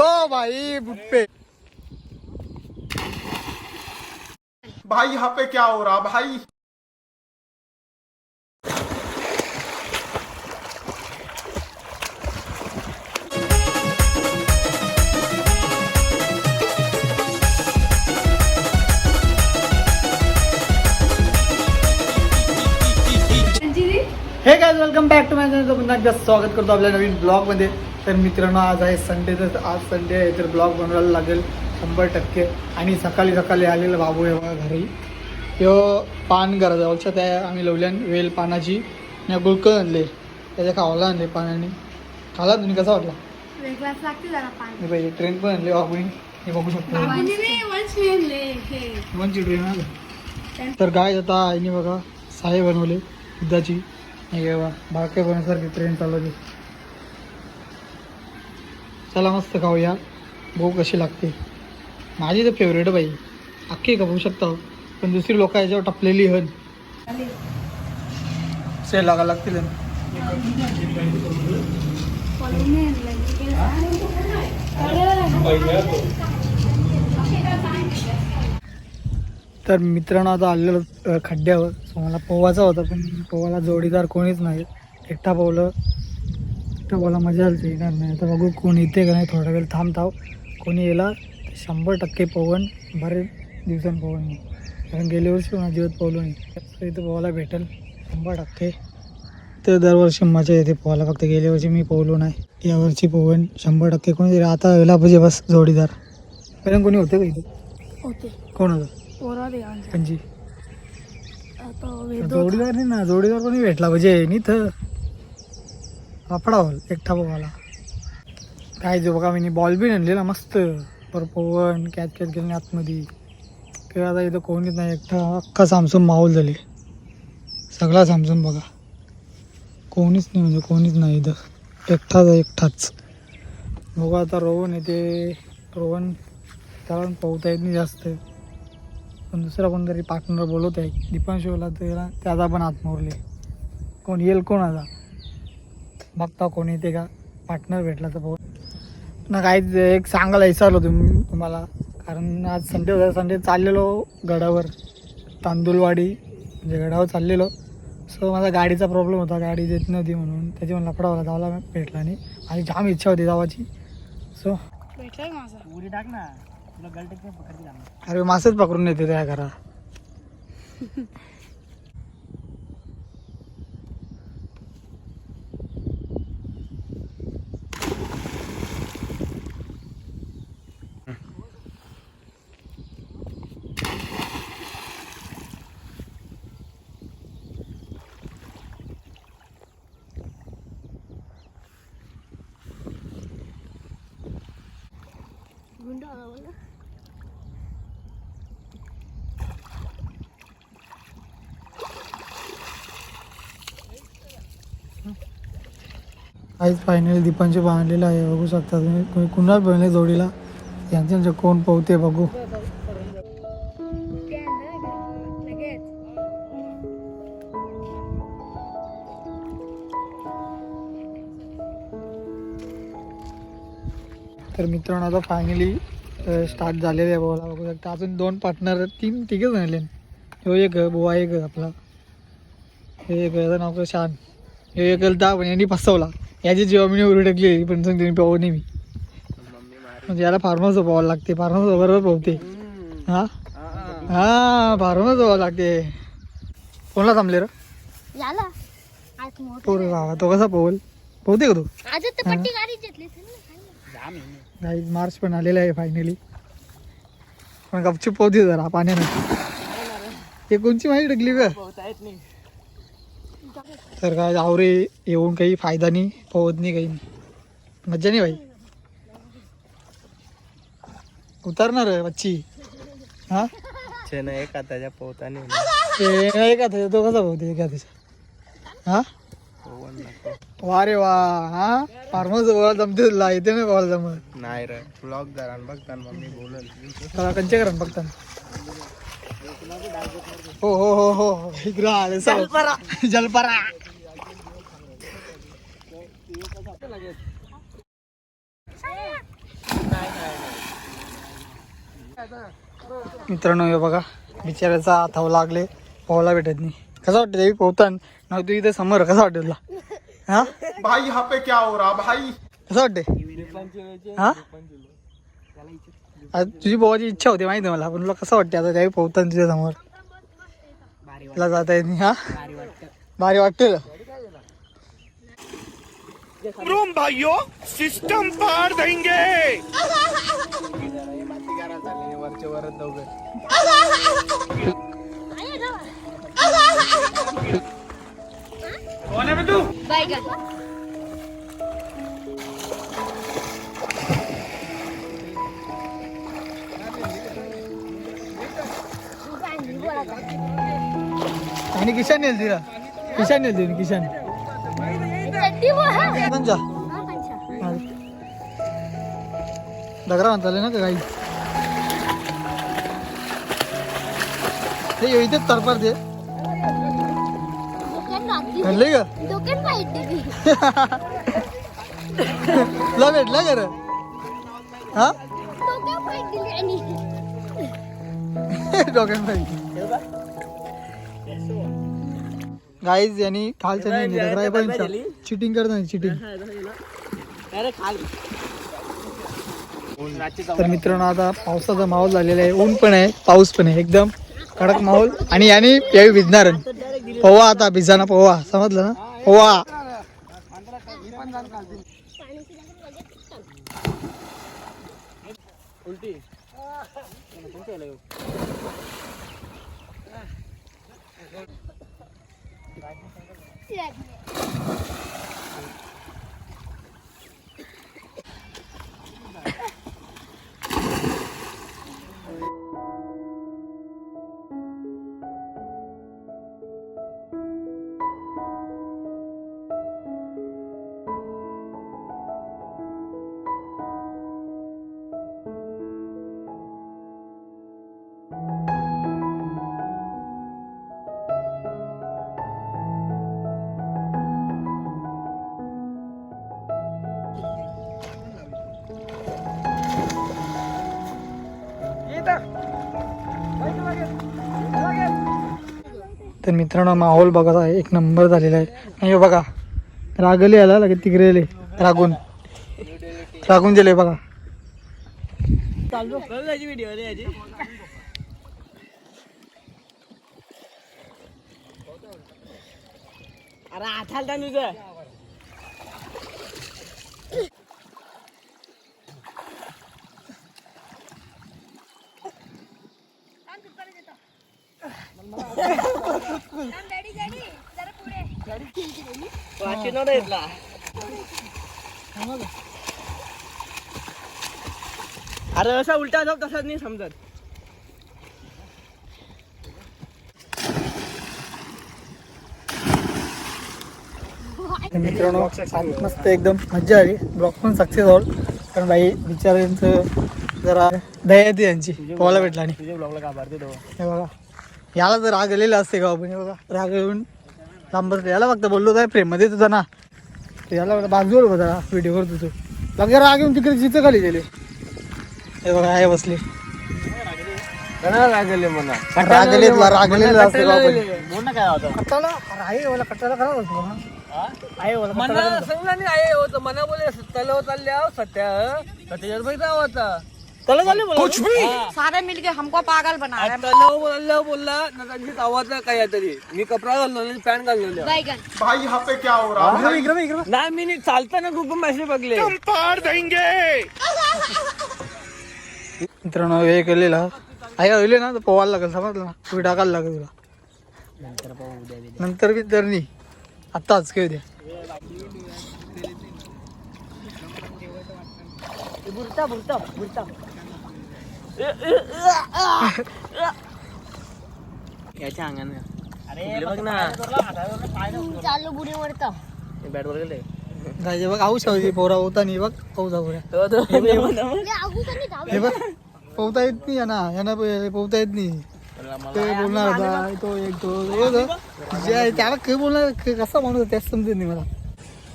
ओ भाई बुप्पे। भाई यहाँ पे क्या हो रहा? भाई। हे काय welcome back to my channel पुन्हा एकदा स्वागत करतो आपल्या नवीन ब्लॉगमध्ये तर मित्रांनो आज आहे संडे तर आज संडे आहे तर ब्लॉग बनवायला लागेल शंभर टक्के. आणि सकाळी सकाळी आलेलं बाबू आहे बघा घरी. त्यो पान करायचं लक्षात आहे आम्ही लावल्यान वेल पानाची. आणि गुळकं आणले. त्याच्या खावाला आणले पानाने. खाला तुम्ही कसा वाटला? हे पाहिजे ट्रेन पण आणले बाबूने. हे बघू शकतो. हे. ट्रेन आलं तर काय आता आईने बघा साहे बनवले दुधाची. हे बघा बारके ट्रेन चालवली. चला मस्त खाऊया. भाऊ कशी लागते. माझी तर फेवरेट बाई. अख्खी का बघू शकता. पण दुसरी लोक याच्यावर टपलेली हन से लागा लागतील. तर मित्रांनो आता आलेलं खड्ड्यावर. मला पोवायचा होता पण पोवाला जोडीदार कोणीच नाही. एकटा पोवलं एकटा पोवाला मजा आली येणार नाही आता बघू कोण येते का नाही. थोडा वेळ थांबताव कोणी येला तर शंभर टक्के पवन बरेच दिवसांनी पवन नाही कारण गेल्या वर्षी माझ्या जीवात पोहलो नाही. तर इथं पोहायला भेटेल शंभर टक्के. तर दरवर्षी मजा येते पोहायला फक्त गेल्या वर्षी मी पोहलो नाही. यावर्षी पोहन शंभर टक्के. कोणी आता येला पाहिजे बस जोडीदार. कारण कोणी होते का इथे? होते. कोण होतं? पंजी जोडीदार नाही ना जोडीदार कोणी भेटला? म्हणजे नी तर वापडा हॉल एकटा बघायला. काय जो बघा मी बॉल बी आणलेला मस्त. पर पवन कॅच कॅच गेले आतमध्ये. किंवा आता इथं कोणीच नाही एकटा अख्खा सामसून माहोल झाले. सगळा सामसून बघा. कोणीच नाही म्हणजे कोणीच नाही इथं. एकटाच आहे, एकटाच. बघा आता रोहन येते. रोहन त्याला पोहता येत नाही जास्त. पण दुसरा कोणतरी पार्टनर बोलवत आहे दीपांशूला त्याला त्याचा पण हात मोरले. कोण येईल कोण आता? बघता कोण येते का? पार्टनर भेटला तर भाऊ ना काहीच एक सांगायला विचारलो तुम्ही तुम्हाला. कारण आज संडे होता संडे चाललेलो गडावर. तांदूळवाडी म्हणजे गडावर चाललेलो. सो माझा गाडीचा प्रॉब्लेम होता गाडी देत नव्हती म्हणून. त्याची मला लफडावाला जायला भेटला नाही. आणि जाम इच्छा होती जावाची. सो भेटलाय माझा. उडी टाक ना. अरे मासेच पकडून येते त्या घरा गुंड आला काहीच फायनली दीपांचे बांधलेलं आहे बघू शकता तुम्ही. कोणी बनले जोडीला? यांच्या कोण पोहते बघू. तर मित्रांनो आता फायनली स्टार्ट झालेले आहे बोला बघू शकता. अजून दोन पार्टनर तीन तिघे झाले ह्यो एक बुवा एक आपला. हे एक नाव शान. हे एक दहा पण यांनी फसवला. याची जेव्हा मी उरी टाकली पण सांगते मी पोहू नाही मी. म्हणजे याला फार्मर्स पोहावं लागते फार्मर्स बरोबर पोहते. हा? हा. फार्मर्स पोहावं लागते. कोणला थांबले रे? याला. आज मोठं पोर बाबा तो कसा पोहल? पोहते का तू? आज तर पट्टी गाडी घेतली काही मार्च पण आलेला आहे फायनली पण गपचूप पोहते जरा पाण्यानं. हे कोणची माहिती टाकली का तर काय आवरे येऊन काही फायदा नाही पोहत नाही काही नाही. मज्जा नाही भाई. उतरणार आहे बच्ची हा? छेना एक हाताच्या पोहताने. ते एका हाताचा तो कसा पोहते एका हाताचा हा? वा रे वा हा? फार्मस बोला जमते तुला. येते नाही बोला जमत. नाही रे ब्लॉग जरा बघता मम्मी बोलल. चला कंचे करा बघता हो हो हो हो हो. इकडं आले जलपरा. जलपरा. मित्रांनो हे बघा बिचाऱ्याचा हातावर लागले पोहायला भेटत नाही. कसं वाटतं देवी पोहतान? ना तू इथे समोर कसं वाटतं तुला? हा? भाई यहाँ पे क्या हो रहा? भाई! कसं वाटते हा? तुझी पोहायची इच्छा होती माहिती मला पण तुला कसं वाटते आता त्यावेळी पोहताना तुझ्या समोर? तुला जाता येत नाही हा? भारी वाटते? रूम भाइयों सिस्टम पार देंगे वरचे वरच दोघं बैगन आणि किशान नेल तिला किशान नेल तिने किशान चड्डी वो है पंचा हाँ। पंचा दगरा म्हणताले ना का काही ते इथे तरफार दे दुकान राखी घडले ती तुला भेटला का रे हा डॉक्टर पाहिजे गाईज यांनी दगरा पण चिटिंग करत नाही चिटिंग तर मित्रांनो आता पावसाचा माहोल झालेला आहे. ऊन पण आहे पाऊस पण आहे एकदम कडक माहोल. आणि याने यावेळी भिजणार पोवा आता भिजाना पोवा. समजलं ना? पोवा. 来，谢谢。तर मित्रांनो माहोल बघत आहे. एक नंबर झालेला आहे. नाही बघा रागले आला लगेच तिकडे आले रागून. रागून गेले बघा. अरे असा उलटा जाऊ तसाच नाही समजत. तर मित्रांनो मस्त एकदम मजा आली. ब्लॉग पण सक्सेस होल कारण बाई बिचाऱ्यांचं जरा दया येते यांची पोहायला भेटला आणि ब्लॉगला का हे बघा. याला जर राग आलेला असते का आपण बघा. राग येऊन लांबच याला फक्त बोललो काय प्रेममध्ये तुझा ना. याला बघा बाजूवर बघा जरा व्हिडिओ करतो तू लगे राग येऊन तिकडे चित्र खाली गेले. हे बघा आहे बसले. लागले म्हणा. रागले रागलेला असते का आपण बोल ना काय होतं. आहे मला कट्टाला खराब असतो ना आहे मला कट्टाला खराब असतो. सांगला नाही आहे होतं. मना बोले तलाव चालले आहो सत्या सत्याच्यावर बैठा होता. त्याला झाले मला कुछ भी. सारे मिलके हमको पागल बना रहे हैं। तलाव बोलला बोलला ना त्यांची आवाज काय तरी. मी कपडा घाललो आणि पॅन्ट घाललो बैगन भाई यहाँ पे क्या हो रहा इकडे नाही मी नी चालताना मॅसेज बघले. देंगे. मित्रांनो हे केलेला होईल ना तर पोवायला लागेल समजलं ना? तुम्ही टाकायला लागेल तुला. नंतर बी तर नाही. आत्ताच काय द्या याच्या अंगाने अरे बघ ना. चालू बुडी वरतं बॅट वर गेले गायचे बघ आऊ शावजी पोरा होता नाही बघ पोहता पोऱ्या नाही. हे बघ पोहता येत नाही यांना यांना प- पोहता येत नाही. ते बोलणार होता तो एक तो त्याला काय बोलणार कसा माणूस तेच समजत नाही मला.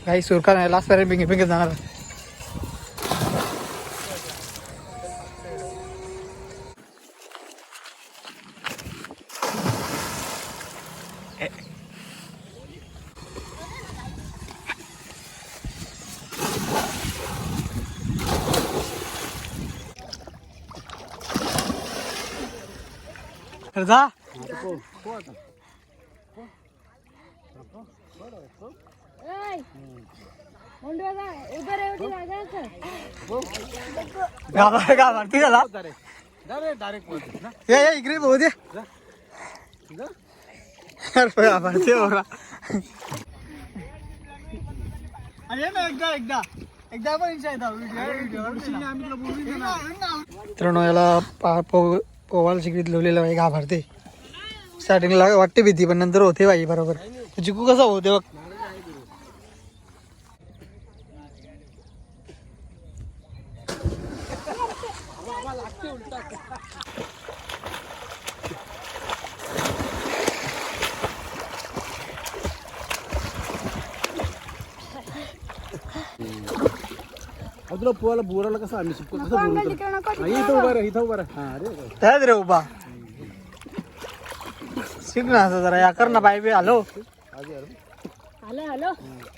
काही सुरका नाही लास्ट पर्यंत पिंगे पिंगे जाणार. जा ऐ, मुंडवा का? उभं गाभा गाभा ठीक ये इकडे भाऊ दे गाभा ते ओरा एकदा एकदा एकदा पण इच्छा येतात मित्रांनो याला पा- पोवाला पोवायला शिकवीत बाई घाबरते. स्टार्टिंगला वाटते भीती पण नंतर होते बाई बरोबर. चिकू कसा होते बघ. तुला पोहाला बोराला कसं आम्ही शिकतो कसं बोलतो इथं उभा राहा इथं उभा राहा हा अरे त्यात रे उभा शिक ना असं जरा या कर ना बाय बे हॅलो। हॅलो। हॅलो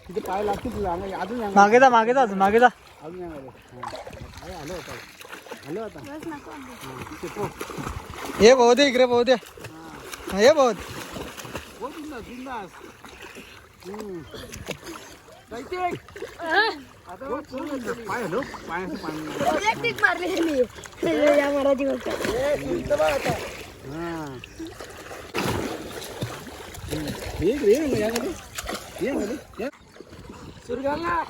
तिथे पाय लागते तुला अंगा अजून अंगा मागे जा मागे जा मागे जा। अजून अंगा अरे आता आता हे। भाऊ दे इकडे भाऊ दे हा, हे भाऊ हो। बिंदास बिंदास। आता हो, चल ना. पाय हॅलो पाय असं पाय इलेक्ट्रिक मारली मी या मराठी गोष्ट हा ये रे मग यामध्ये ये मध्ये ये सुरू कर ना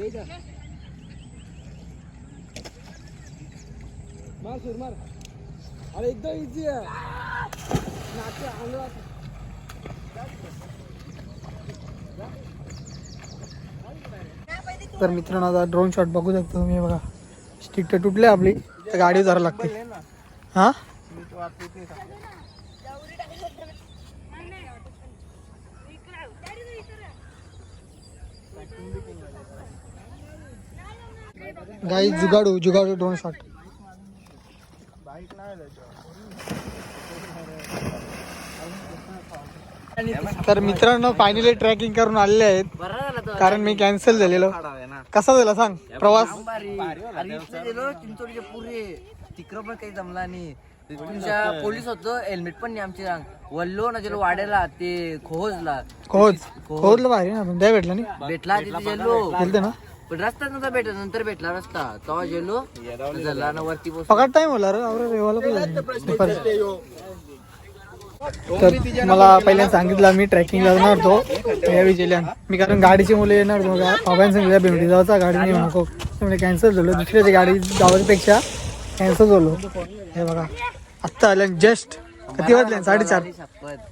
ये जा. मार सुर मार अरे एकदम इझी आहे नाचे अंगलात तर मित्रांनो आता ड्रोन शॉट बघू शकतो तुम्ही बघा. स्टिक तर तुटले आपली तर गाडी जरा लागते. हा? गाई जुगाडू जुगाडू ड्रोन शॉट तर मित्रांनो फायनली ट्रॅकिंग करून आलेले आहेत. कारण मी कॅन्सल झालेलो. कसा झाला सांग? प्रवास? चिंचोडीच्या पुरे तिकडं पण काही जमला नाही तुमच्या पोलीस होतो हेल्मेट पण नाही आमची रांग वल्लो ना गेलो वाड्याला ते खोजला खोज. खोजला भारी ना पण द्या भेटला नाही. भेटला गेलते ना? पण रस्ता नव्हता भेटला नंतर भेटला रस्ता. तेव्हा गेलो. झाला ना वरती बस पकड तर मला पहिल्यांदा सांगितलं मी ट्रेकिंगला जाणार होतो. या विजयल्यान मी कारण गाडीची मुलं येणार होतो. बाबांनी सांगितलं भेंडी जायचा गाडी नाही नको. त्यामुळे कॅन्सल झालं. दुसऱ्याची गाडी जावण्यापेक्षा कॅन्सल झालो. हे बघा. आत्ता आल्या जस्ट. किती वाजले? साडेचार.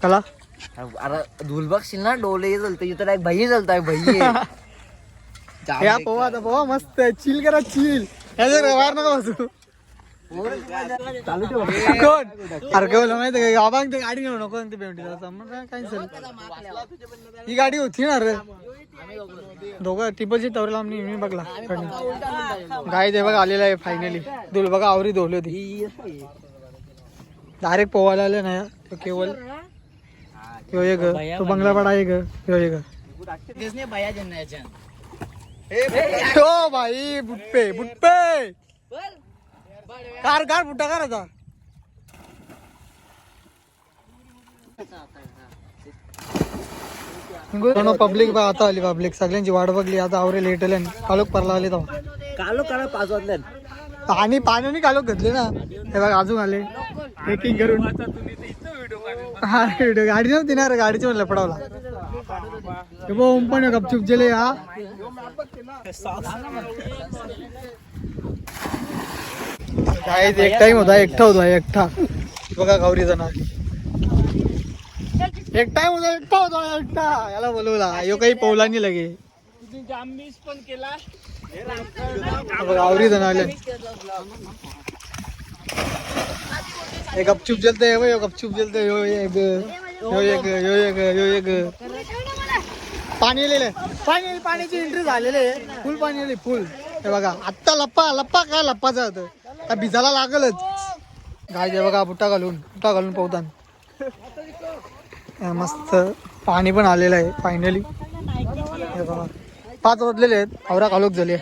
कला अरे धूल बघशील ना? डोले चलते इथं एक भाई चलताय भाई या पोवा आता पोवा. मस्त. चिल करा चिल याच्या वार नका बसू कोण अरे काय बोला माहिती का बाबा ते गाडी घेऊ नको ते भेंडी जायचं कॅन्सल ही गाडी होती ना रे दोघं टिपलची तवरेला आम्ही मी बघला गाय ते बघा आलेला आहे फायनली दुल बघा आवरी धोली होती डायरेक्ट पोवायला आले ना तो केवळ ह्यो एक तो बंगलापाडा एक ह्यो ये हो भाई बुट्टे. बुट्टे कार कार बुट्टा कार आता. पब्लिक बा आता आली पब्लिक सगळ्यांची वाट बघली आता आवरे लेट आले कालोक परला आले तेव्हा. कालो कालो पाच वाजल्यात. पाणी पाण्याने कालोक घातले ना. हे बघ अजून आले. ट्रेकिंग करून. हा व्हिडिओ गाडी नव्हती ना रे गाडीची म्हणलं पडावला. हे बघ ओम पण गपचूप गेले हा. काय एक टाइम होता एकटा होता एकटा. बघा गौरी जाणार एकटा होता एकटा होता एकटा. याला बोलवला. यो काही पवला नाही लगे. केला गावरी जण आले हे गपचूप जलते हो, यो गपचूप जलते यो एक यो एक यो एक यो एक. पाणी आलेलं पाणी पाण्याची एंट्री झालेली आहे. फुल पाणी आली फुल हे बघा आत्ता लप्पा लप्पा काय लप्पाचा होतं? आता भिजायला लागलच. गाय जे बघा बुटा घालून बुट्टा घालून पोहतान मस्त पाणी पण आलेलं आहे फायनली पाच वाजलेले आहेत आवरा कालोक झाले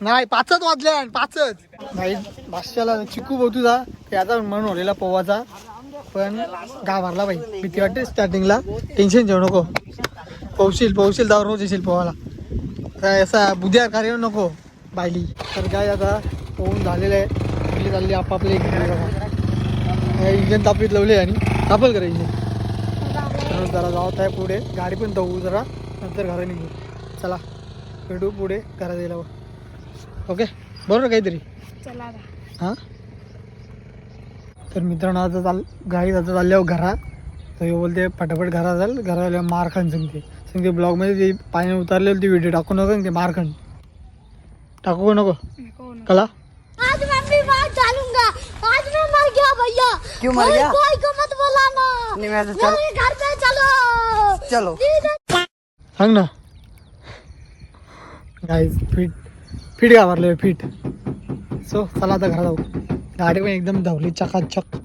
नाही पाचच वाजले आणि पाचच. नाही भाष्याला चिकू बहुतूचा त्याचा म्हणून होलेला पोवाचा. पण घाबरला बाई. भीती वाटते स्टार्टिंगला टेन्शन घेऊ नको. पोहशील पोहशील जाऊ रोज येशील पोवाला. काय असा बुद्धिवार कार्य नको. बायली तर काय आता पोहून झालेलं आहे. आपली चालली आपापले इंजन तापीत लावले आणि तापल करा इंजन जरा जात आहे पुढे. गाडी पण धावू जरा. नंतर घरा निघू. चला. भेटू पुढे घरात यायला. ओके? बरोबर काहीतरी. चला हां? तर मित्रांनो आता चाल गाडी आता चालल्यावर घरात. तर हे बोलते पटापट घरात जाल घरात आल्यावर मार खान सांगते सांगते ब्लॉगमध्ये ते पाणी उतरलेलं ते व्हिडिओ टाकू नका. ते मार खान टाकू का नको? कला? आज मैं भी बात डालूंगा आज मैं मर गया भैया। क्यों मर गया? कोई को मत बुलाना नहीं, मैं तो चल- मेरे घर पे चलो। चलो। सांग ना। गाईज फिट फिट घाबरले फिट. सो चला आता घरात जाऊ. गाडी पण एकदम धावली चकाचक.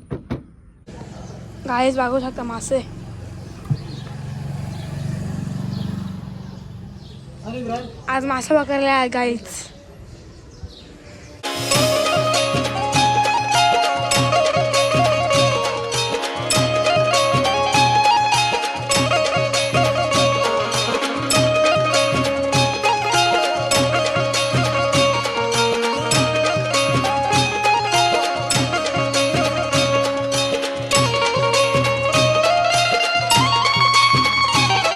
गाईज बघू शकता मासे. आज मासे पकडले आहे गाईज